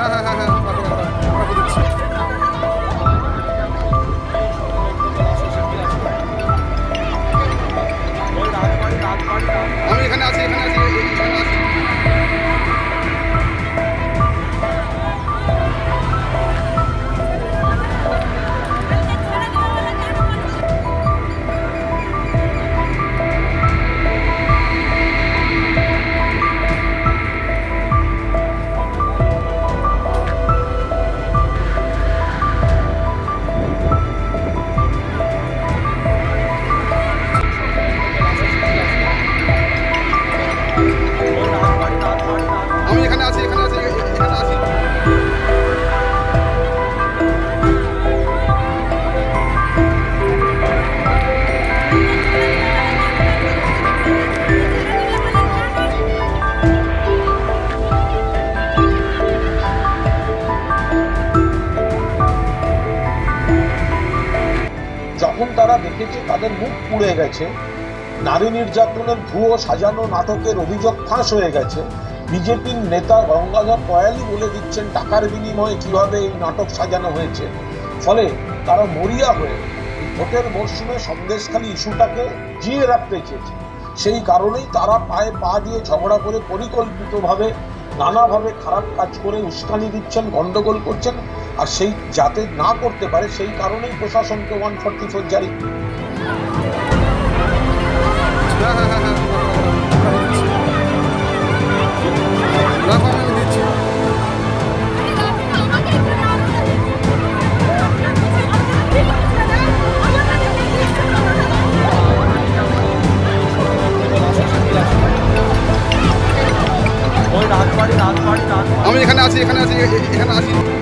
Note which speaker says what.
Speaker 1: হ্যাঁ হ্যাঁ হ্যাঁ হ্যাঁ
Speaker 2: যখন তারা দেখেছে তাদের মুখ পুড়ে গেছে, নারী নির্যাতনের ভুয়ো সাজানো নাটকের অভিযোগ ফাঁস হয়ে গেছে, বিজেপির নেতা গঙ্গাধর কয়ালি বলে দিচ্ছেন টাকার বিনিময়ে কীভাবে এই নাটক সাজানো হয়েছে। ফলে তারা মরিয়া হয়ে ভোটের মরশুমে সন্দেশখালী ইস্যুটাকে জিয়ে রাখতে চেয়েছে। সেই কারণেই তারা পায়ে পা দিয়ে ঝগড়া করে পরিকল্পিতভাবে, নানাভাবে খারাপ কাজ করে উস্কানি দিচ্ছেন গন্ডগোল করছেন। আর সেই যাতে না করতে পারে সেই কারণেই প্রশাসনকে ওয়ান ফর্টি ফোর জারি।
Speaker 1: আমি এখানে আছি এখানে আছি এখানে আছি